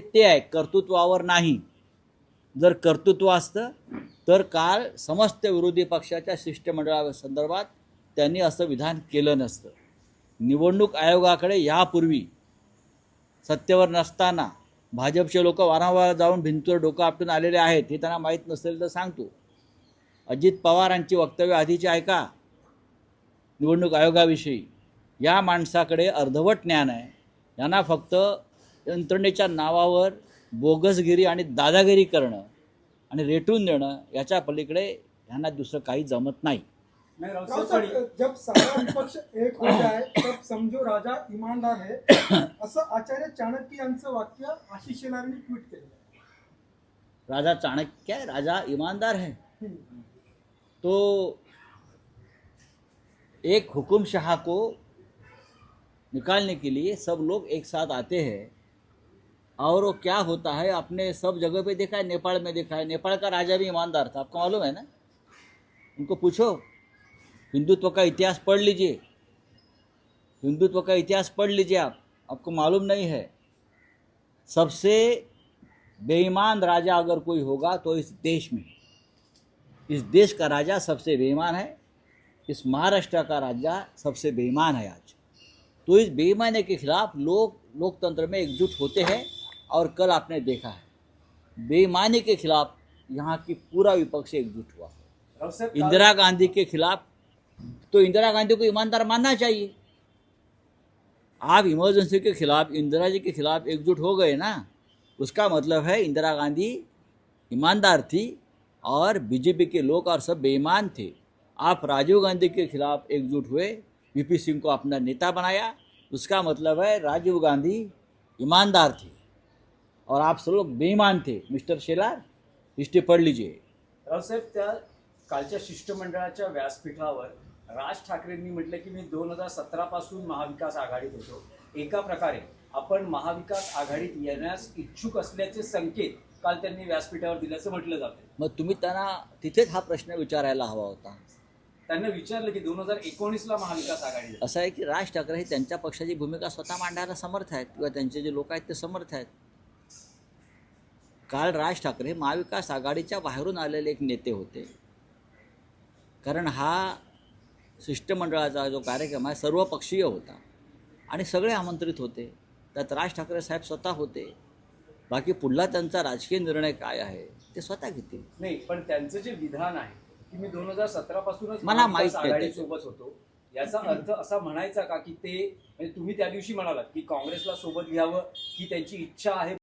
ते ते आहे कर्तृत्वावर नाही. जर कर्तृत्व असतं तर काल समस्त विरोधी पक्षाच्या शिष्टमंडळा संदर्भात त्यांनी असं विधान केलं नसतं. निवडणूक आयोगाकडे यापूर्वी सत्तेवर नसताना भाजपचे लोक वारंवार जाऊन भिंतीवर डोकं आपटून आलेले आहेत हे त्यांना माहीत नसेल तर सांगतो. अजित पवारांची वक्तव्य आधीची ऐका निवडणूक आयोगाविषयी. या माणसाकडे अर्धवट ज्ञान आहे. यांना फक्त यंत्रणेच्या नावावर बोगसगिरी आणि दादागिरी करणं आणि रेटून देणं याच्या पलीकडे यांना दुसरं काही जमत नाही. जब एक हो जाए तब समझो राजा ईमानदार है। असं आचार्य चाणक्य यांचं वाक्य आशिष शेलारांनी ट्विट केलं. राजा चाणक्य है राजा ईमानदार है। तो एक हुकुम शाह को निकालने के लिए सब लोग एक साथ आते हैं। और वो क्या होता है, आपने सब जगह पे देखा है, नेपाल में देखा है। नेपाल का राजा भी ईमानदार था, आपको मालूम है ना? उनको पूछो, हिंदुत्व का इतिहास पढ़ लीजिए। हिंदुत्व का इतिहास पढ़ लीजिए आप, आपको मालूम नहीं है। सबसे बेईमान राजा अगर कोई होगा तो इस देश में, इस देश का राजा सबसे बेईमान है, इस महाराष्ट्र का राजा सबसे बेईमान है आज। तो इस बेईमानी के खिलाफ लोग, लोकतंत्र में एकजुट होते हैं। और कल आपने देखा है। बेईमानी के खिलाफ यहाँ की पूरा विपक्ष एकजुट हुआ। इंदिरा गांधी के खिलाफ तो इंदिरा गांधी को ईमानदार मानना चाहिए। आप इमरजेंसी के खिलाफ इंदिरा जी के खिलाफ एकजुट हो गए ना उसका मतलब है इंदिरा गांधी ईमानदार थी और बीजेपी के लोग और सब बेईमान थे। आप राजीव गांधी के खिलाफ एकजुट हुए वीपी सिंह को अपना नेता बनाया उसका मतलब है राजीव गांधी ईमानदार थे। और आप सब लोग बेईमान थे। मिस्टर शेलार हिस्ट्री पढ़ लीजिए। राव साहेब त्या कालच्या शिष्टमंडळाच्या व्यासपीठावर राज ठाकरेंनी म्हटलं की मी दोन हजार सतरा पासून महाविकास आघाडीत होतो. एका प्रकारे आपण महाविकास आघाडीत येण्यास इच्छुक असल्याचे संकेत काल त्यांनी व्यासपीठावर दिल्याचं म्हटलं जातं. मग तुम्ही त्यांना तिथेच हा प्रश्न विचारायला हवा होता. त्यांना विचारलं की दोन हजार एकोणीसला महाविकास आघाडी असं आहे की राज ठाकरे हे त्यांच्या पक्षाची भूमिका स्वतः मांडायला समर्थ आहेत किंवा त्यांचे जे लोक आहेत ते समर्थ आहेत. काल राज ठाकरे महाविकास आघाडीच्या बाहेरून आलेले एक नेते होते. कारण हा शिष्टमंडळाचा जो कार्यक्रम आहे सर्वपक्षीय होता. आणि सगळे आमंत्रित होते. त्यात राज ठाकरे साहेब स्वतः होते. बाकी पुढला त्यांचा राजकीय निर्णय काय आहे ते स्वतः घेतील. नाही पण त्यांचं जे विधान आहे की मी दोन हजार सतरा पासूनच मला माहीत. सोबत होतो याचा अर्थ असा म्हणायचा का की ते म्हणजे तुम्ही त्या दिवशी म्हणालात की काँग्रेसला सोबत घ्यावं ही त्यांची इच्छा आहे